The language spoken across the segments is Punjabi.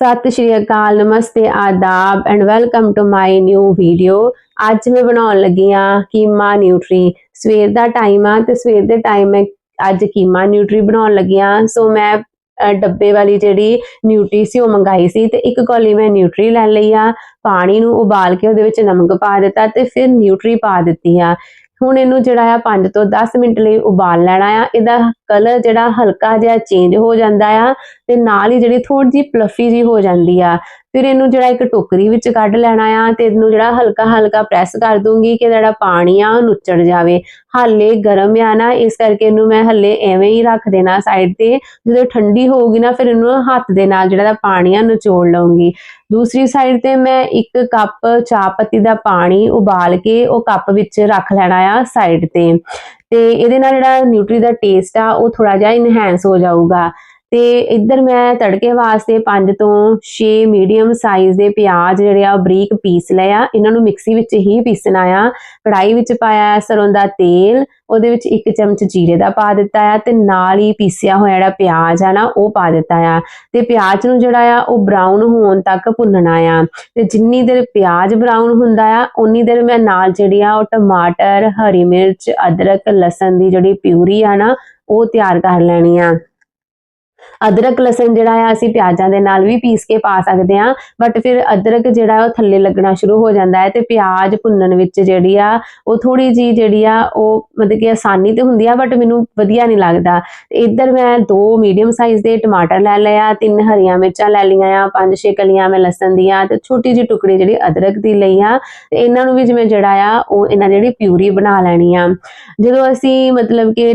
ਸਤਿ ਸ਼੍ਰੀ ਅਕਾਲ, ਨਮਸਤੇ, ਆਦਾਬ and welcome to my new video ਅੱਜ ਮੈਂ ਬਣਾਉਣ ਲੱਗੀ ਆ ਕੀਮਾ ਨਿਊਟਰੀ। ਸਵੇਰ ਦਾ ਟਾਈਮ ਆ ਤੇ ਸਵੇਰ ਦੇ ਟਾਈਮ ਮੈਂ ਅੱਜ ਕੀਮਾ ਨਿਊਟਰੀ ਬਣਾਉਣ ਲੱਗੀ ਆ ਸੋ ਮੈਂ ਡੱਬੇ ਵਾਲੀ ਜਿਹੜੀ ਨਿਊਟਰੀ ਸੀ ਉਹ ਮੰਗਾਈ ਸੀ ਤੇ ਇੱਕ ਕੌਲੀ ਮੈਂ ਨਿਊਟਰੀ ਲੈ ਲਈ ਆ। ਪਾਣੀ ਨੂੰ ਉਬਾਲ ਕੇ ਉਹਦੇ ਵਿੱਚ ਨਮਕ ਪਾ ਦਿੱਤਾ ਤੇ ਫਿਰ ਨਿਊਟਰੀ ਪਾ ਦਿੱਤੀ ਆ। ਹੁਣ ਇਹਨੂੰ ਜਿਹੜਾ ਆ 5 ਤੋਂ 10 ਮਿੰਟ ਲਈ ਉਬਾਲ ਲੈਣਾ ਆ। ਇਹਦਾ ਕਲਰ ਜਿਹੜਾ ਹਲਕਾ ਜਿਹਾ ਚੇਂਜ ਹੋ ਜਾਂਦਾ ਆ ਤੇ ਨਾਲ ਹੀ ਜਿਹੜੀ ਥੋੜੀ ਜਿਹੀ ਪਲਫੀ ਜੀ ਹੋ ਜਾਂਦੀ ਆ। ਫਿਰ ਇਹਨੂੰ ਜਿਹੜਾ ਇੱਕ ਟੋਕਰੀ ਵਿੱਚ ਕੱਢ ਲੈਣਾ ਆ ਤੇ ਇਹਨੂੰ ਜਿਹੜਾ ਹਲਕਾ ਹਲਕਾ ਪ੍ਰੈਸ ਕਰ ਦੂੰਗੀ ਕਿ ਜਿਹੜਾ ਪਾਣੀ ਆ ਉਹ ਨੁੱਚੜ ਜਾਵੇ। ਹਾਲੇ ਗਰਮ ਆ ਨਾ, ਇਸ ਕਰਕੇ ਇਹਨੂੰ ਮੈਂ ਹੱਲੇ ਐਵੇਂ ਹੀ ਰੱਖ ਦੇਣਾ ਸਾਈਡ ਤੇ। ਜਦੋਂ ਠੰਡੀ ਹੋਊਗੀ ਨਾ, ਫਿਰ ਇਹਨੂੰ ਹੱਥ ਦੇ ਨਾਲ ਜਿਹੜਾ ਪਾਣੀ ਆ ਨਿਚੋੜ ਲਵਾਂਗੀ ਦੂਸਰੀ ਸਾਈਡ ਤੇ ਮੈਂ ਇੱਕ ਕੱਪ ਚਾਹ ਪੱਤੀ ਦਾ ਪਾਣੀ ਉਬਾਲ ਕੇ ਉਹ ਕੱਪ ਵਿੱਚ ਰੱਖ ਲੈਣਾ ਆ ਸਾਈਡ ਤੇ। ਤੇ ਇਹਦੇ ਨਾਲ ਜਿਹੜਾ ਨਿਊਟਰੀ ਦਾ ਟੇਸਟ ਆ, ਉਹ ਥੋੜਾ ਜਿਹਾ ਇਨਹੈਂਸ ਹੋ ਜਾਊਗਾ। ਤੇ ਇੱਧਰ ਮੈਂ ਤੜਕੇ ਵਾਸਤੇ 5 ਤੋਂ 6 ਮੀਡੀਅਮ ਸਾਈਜ਼ ਦੇ ਪਿਆਜ਼ ਜਿਹੜੇ ਆ, ਉਹ ਬਰੀਕ ਪੀਸ ਲਏ ਆ। ਇਹਨਾਂ ਨੂੰ ਮਿਕਸੀ ਵਿੱਚ ਹੀ ਪੀਸਣਾ ਆ। ਕੜਾਈ ਵਿੱਚ ਪਾਇਆ ਸਰੋਂ ਦਾ ਤੇਲ, ਉਹਦੇ ਵਿੱਚ ਇੱਕ ਚਮਚ ਜੀਰੇ ਦਾ ਪਾ ਦਿੱਤਾ ਆ ਤੇ ਨਾਲ ਹੀ ਪੀਸਿਆ ਹੋਇਆ ਜਿਹੜਾ ਪਿਆਜ਼ ਆ ਨਾ, ਉਹ ਪਾ ਦਿੱਤਾ ਆ। ਤੇ ਪਿਆਜ਼ ਨੂੰ ਜਿਹੜਾ ਆ, ਉਹ ਬਰਾਊਨ ਹੋਣ ਤੱਕ ਭੁੰਨਣਾ ਆ। ਤੇ ਜਿੰਨੀ ਦੇਰ ਪਿਆਜ਼ ਬਰਾਊਨ ਹੁੰਦਾ ਆ ਉਨੀ ਦੇਰ ਮੈਂ ਨਾਲ ਜਿਹੜੀ ਆ, ਉਹ ਟਮਾਟਰ, ਹਰੀ ਮਿਰਚ, ਅਦਰਕ, ਲਸਣ ਦੀ ਜਿਹੜੀ ਪਿਊਰੀ ਆ ਨਾ, ਉਹ ਤਿਆਰ ਕਰ ਲੈਣੀ ਆ। ਅਦਰਕ, ਲਸਣ ਜਿਹੜਾ ਆ, ਅਸੀਂ ਪਿਆਜ਼ਾਂ ਦੇ ਨਾਲ ਵੀ ਪੀਸ ਕੇ ਪਾ ਸਕਦੇ ਆ ਬਟ ਫਿਰ ਅਦਰਕ ਜਿਹੜਾ ਉਹ ਥੱਲੇ ਲੱਗਣਾ ਸ਼ੁਰੂ ਹੋ ਜਾਂਦਾ ਹੈ ਤੇ ਪਿਆਜ਼ ਭੁੰਨਣ ਵਿੱਚ ਜਿਹੜੀ ਆ, ਉਹ ਥੋੜੀ ਜੀ ਜਿਹੜੀ ਆ, ਉਹ ਮਤਲਬ ਕਿ ਆਸਾਨੀ ਤੇ ਹੁੰਦੀ ਆ ਬਟ ਮੈਨੂੰ ਵਧੀਆ ਨਹੀਂ ਲੱਗਦਾ। ਇੱਧਰ ਮੈਂ ਦੋ ਮੀਡੀਅਮ ਸਾਈਜ਼ ਦੇ ਟਮਾਟਰ ਲੈ ਲਏ ਆ, ਤਿੰਨ ਹਰੀਆਂ ਮਿਰਚਾਂ ਲੈ ਲਈਆਂ ਆ, ਪੰਜ ਛੇ ਕਲੀਆਂ ਮੈਂ ਲਸਣ ਦੀਆਂ ਤੇ ਛੋਟੀ ਜਿਹੀ ਟੁਕੜੀ ਜਿਹੜੀ ਅਦਰਕ ਦੀ ਲਈ ਆ। ਤੇ ਇਹਨਾਂ ਨੂੰ ਵੀ ਜਿਵੇਂ ਜਿਹੜਾ ਆ, ਉਹ ਇਹਨਾਂ ਦੀ ਜਿਹੜੀ ਪਿਊਰੀ ਬਣਾ ਲੈਣੀ ਆ। ਜਦੋਂ ਅਸੀਂ ਮਤਲਬ ਕਿ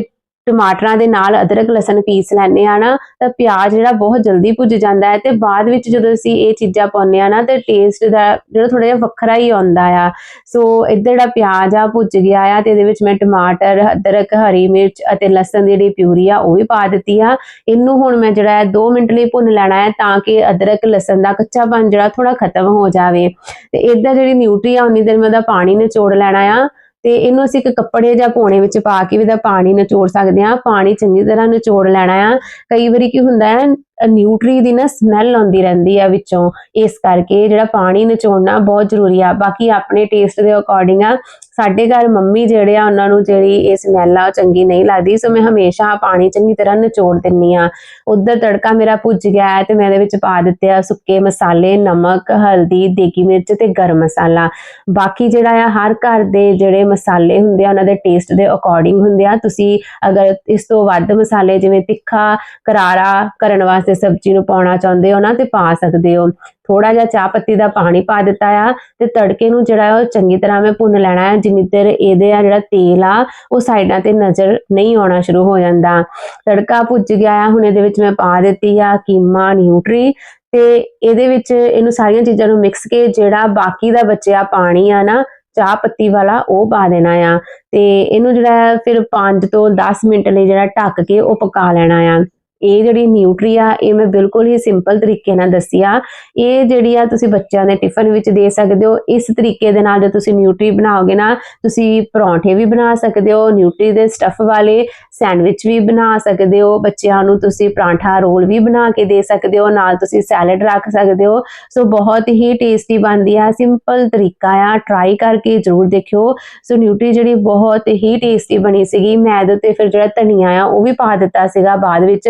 ਟਮਾਟਰਾਂ ਦੇ ਨਾਲ ਅਦਰਕ, ਲਸਣ ਪੀਸ ਲੈਣੇ ਆ ਨਾ, ਤਾਂ ਪਿਆਜ਼ ਜਿਹੜਾ ਬਹੁਤ ਜਲਦੀ ਭੁੱਜ ਜਾਂਦਾ ਹੈ ਤੇ ਬਾਅਦ ਵਿੱਚ ਜਦੋਂ ਅਸੀਂ ਇਹ ਚੀਜ਼ਾਂ ਪਾਉਂਦੇ ਆ ਨਾ, ਤੇ ਟੇਸਟ ਦਾ ਜਿਹੜਾ ਥੋੜਾ ਜਿਹਾ ਵੱਖਰਾ ਹੀ ਆਉਂਦਾ ਆ। ਸੋ ਇੱਧਰ ਜਿਹੜਾ ਪਿਆਜ਼ ਆ, ਭੁੱਜ ਗਿਆ ਆ, ਤੇ ਇਹਦੇ ਵਿੱਚ ਮੈਂ ਟਮਾਟਰ, ਅਦਰਕ, ਹਰੀ ਮਿਰਚ ਅਤੇ ਲਸਣ ਦੀ ਜਿਹੜੀ ਪਿਊਰੀ ਆ, ਉਹ ਵੀ ਪਾ ਦਿੱਤੀ ਆ। ਇਹਨੂੰ ਹੁਣ ਮੈਂ ਜਿਹੜਾ ਹੈ 2 ਮਿੰਟ ਲਈ ਭੁੰਨ ਲੈਣਾ ਹੈ ਤਾਂ ਕਿ ਅਦਰਕ, ਲਸਣ ਦਾ ਕੱਚਾਪਨ ਜਿਹੜਾ ਥੋੜਾ ਖਤਮ ਹੋ ਜਾਵੇ। ਤੇ ਇੱਧਰ ਜਿਹੜੀ ਨਿਊਟਰੀ ਆ, ਉਨੀ ਦੇਰ ਮੈਂ ਉਹਦਾ ਪਾਣੀ ਨਿਚੋੜ ਲੈਣਾ ਆ। ਤੇ ਇਹਨੂੰ ਅਸੀਂ ਇੱਕ ਕੱਪੜੇ ਜਾਂ ਪੋਣੇ ਵਿੱਚ ਪਾ ਕੇ ਵੀ ਇਹਦਾ ਪਾਣੀ ਨਿਚੋੜ ਸਕਦੇ ਹਾਂ, ਪਾਣੀ ਚੰਗੀ ਤਰ੍ਹਾਂ ਨਿਚੋੜ ਲੈਣਾ ਆ। ਕਈ ਵਾਰੀ ਕੀ ਹੁੰਦਾ ਹੈ ਨਿਊਟਰੀ ਦੀ ਨਾ ਸਮੈਲ ਆਉਂਦੀ ਰਹਿੰਦੀ ਆ ਵਿੱਚੋਂ। ਇਸ ਕਰਕੇ ਜਿਹੜਾ ਪਾਣੀ ਨਚੋੜਨਾ ਬਹੁਤ ਜ਼ਰੂਰੀ ਆ। ਬਾਕੀ ਆਪਣੇ ਟੇਸਟ ਦੇ ਅਕੋਰਡਿੰਗ ਆ, ਸਾਡੇ ਘਰ ਮੰਮੀ ਜਿਹੜੇ ਆ, ਉਹਨਾਂ ਨੂੰ ਜਿਹੜੀ ਇਹ ਸਮੈਲ ਆ ਉਹ ਚੰਗੀ ਨਹੀਂ ਲੱਗਦੀ। ਸੋ ਮੈਂ ਹਮੇਸ਼ਾ ਪਾਣੀ ਚੰਗੀ ਤਰ੍ਹਾਂ ਨਿਚੋੜ ਦਿੰਨੀ ਆ। ਉਧਰ ਤੜਕਾ ਮੇਰਾ ਭੁੱਜ ਗਿਆ ਹੈ ਤੇ ਮੈਂ ਇਹਦੇ ਵਿੱਚ ਪਾ ਦਿੱਤੇ ਆ ਸੁੱਕੇ ਮਸਾਲੇ, ਨਮਕ, ਹਲਦੀ, ਦੇਗੀ ਮਿਰਚ ਤੇ ਗਰਮ ਮਸਾਲਾ। ਬਾਕੀ ਜਿਹੜਾ ਆ, ਹਰ ਘਰ ਦੇ ਜਿਹੜੇ ਮਸਾਲੇ ਹੁੰਦੇ ਆ, ਉਹਨਾਂ ਦੇ ਟੇਸਟ ਦੇ ਅਕੋਰਡਿੰਗ ਹੁੰਦੇ ਆ। ਤੁਸੀਂ ਅਗਰ ਇਸ ਤੋਂ ਵੱਧ ਮਸਾਲੇ ਜਿਵੇਂ ਤਿੱਖਾ, ਕਰਾਰਾ ਕਰਨ ਵਾਸਤੇ ਸਬਜ਼ੀ ਨੂੰ ਪਾਉਣਾ ਚਾਹੁੰਦੇ ਹੋ ਨਾ, ਤੇ ਪਾ ਸਕਦੇ ਹੋ। ਥੋੜਾ ਜਿਹਾ ਚਾਹ ਪੱਤੀ ਦਾ ਪਾਣੀ ਪਾ ਦਿੱਤਾ ਆ, ਤੇ ਤੜਕੇ ਨੂੰ ਜਿਹੜਾ ਉਹ ਚੰਗੀ ਤਰ੍ਹਾਂ ਮੈਂ ਭੁੰਨ ਲੈਣਾ ਹੈ ਜਿੰਨੀ ਦੇਰ ਇਹਦੇ ਆ ਜਿਹੜਾ ਤੇਲ ਆ, ਉਹ ਸਾਈਡਾਂ ਤੇ ਨਜ਼ਰ ਨਹੀਂ ਆਉਣਾ ਸ਼ੁਰੂ ਹੋ ਜਾਂਦਾ। ਤੜਕਾ ਭੁੱਜ ਗਿਆ ਆ, ਹੁਣ ਇਹਦੇ ਵਿੱਚ ਮੈਂ ਪਾ ਦਿੱਤੀ ਆ ਕੀਮਾ ਨਿਊਟਰੀ, ਤੇ ਇਹਦੇ ਵਿੱਚ ਇਹਨੂੰ ਸਾਰੀਆਂ ਚੀਜ਼ਾਂ ਨੂੰ ਮਿਕਸ ਕੇ ਜਿਹੜਾ ਬਾਕੀ ਦਾ ਬਚਿਆ ਪਾਣੀ ਆ ਨਾ, ਚਾਹ ਪੱਤੀ ਵਾਲਾ, ਉਹ ਪਾ ਦੇਣਾ ਆ। ਤੇ ਇਹਨੂੰ ਜਿਹੜਾ ਫਿਰ 5 ਤੋਂ 10 ਮਿੰਟ ਲਈ ਜਿਹੜਾ ਢੱਕ ਕੇ ਉਹ ਪਕਾ ਲੈਣਾ ਆ। ਇਹ ਜਿਹੜੀ ਨਿਊਟਰੀ ਆ, ਇਹ ਮੈਂ ਬਿਲਕੁਲ ਹੀ ਸਿੰਪਲ ਤਰੀਕੇ ਨਾਲ ਦੱਸੀ ਆ। ਇਹ ਜਿਹੜੀ ਆ ਤੁਸੀਂ ਬੱਚਿਆਂ ਦੇ ਟਿਫਨ ਵਿੱਚ ਦੇ ਸਕਦੇ ਹੋ, ਇਸ ਤਰੀਕੇ ਦੇ ਨਾਲ ਜੇ ਤੁਸੀਂ ਨਿਊਟਰੀ ਬਣਾਓਗੇ ਨਾ, ਤੁਸੀਂ ਪਰੌਂਠੇ ਵੀ ਬਣਾ ਸਕਦੇ ਹੋ ਨਿਊਟਰੀ ਦੇ ਸਟਫ ਵਾਲੇ ਸੈਂਡਵਿਚ ਵੀ ਬਣਾ ਸਕਦੇ ਹੋ, ਬੱਚਿਆਂ ਨੂੰ ਤੁਸੀਂ ਪਰਾਂਠਾ ਰੋਲ ਵੀ ਬਣਾ ਕੇ ਦੇ ਸਕਦੇ ਹੋ, ਨਾਲ ਤੁਸੀਂ ਸੈਲਡ ਰੱਖ ਸਕਦੇ ਹੋ। ਸੋ ਬਹੁਤ ਹੀ ਟੇਸਟੀ ਬਣਦੀ ਆ ਸਿੰਪਲ ਤਰੀਕਾ ਆ ਟਰਾਈ ਕਰਕੇ ਜ਼ਰੂਰ ਦੇਖਿਓ। ਸੋ ਨਿਊਟਰੀ ਜਿਹੜੀ ਬਹੁਤ ਹੀ ਟੇਸਟੀ ਬਣੀ ਸੀਗੀ, ਮੈਂ ਇਹਦੇ ਉੱਤੇ ਫਿਰ ਜਿਹੜਾ ਧਨੀਆ ਆ, ਉਹ ਵੀ ਪਾ ਦਿੱਤਾ ਸੀਗਾ ਬਾਅਦ ਵਿੱਚ।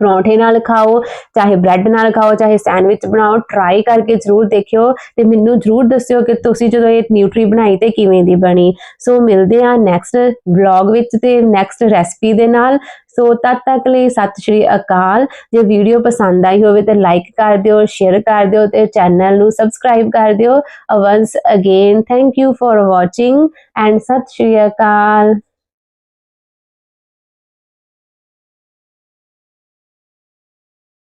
ਪਰੌਂਠੇ ਨਾਲ ਖਾਓ, ਚਾਹੇ ਬ੍ਰੈਡ ਨਾਲ ਖਾਓ, ਚਾਹੇ ਸੈਂਡਵਿਚ ਬਣਾਓ ਟਰਾਈ ਕਰਕੇ ਜ਼ਰੂਰ ਦੇਖਿਓ ਤੇ ਮੈਨੂੰ ਜ਼ਰੂਰ ਦੱਸਿਓ ਕਿ ਤੁਸੀਂ ਜਦੋਂ ਇਹ ਨਿਊਟਰੀ ਬਣਾਈ ਤੇ ਕਿਵੇਂ ਦੀ ਬਣੀ। ਸੋ ਮਿਲਦੇ ਆ ਨੈਕਸਟ ਵਲੌਗ ਵਿੱਚ ਤੇ ਨੈਕਸਟ ਰੈਸਪੀ ਦੇ ਨਾਲ। ਸੋ ਤਦ ਤੱਕ ਲਈ ਸਤਿ ਸ਼੍ਰੀ ਅਕਾਲ। ਜੇ ਵੀਡੀਓ ਪਸੰਦ ਆਈ ਹੋਵੇ ਤੇ ਲਾਈਕ ਕਰ ਦਿਓ ਸ਼ੇਅਰ ਕਰ ਦਿਓ ਤੇ ਚੈਨਲ ਨੂੰ ਸਬਸਕ੍ਰਾਈਬ ਕਰ ਦਿਓ। Once again thank you for watching and ਸਤਿ ਸ਼੍ਰੀ ਅਕਾਲ।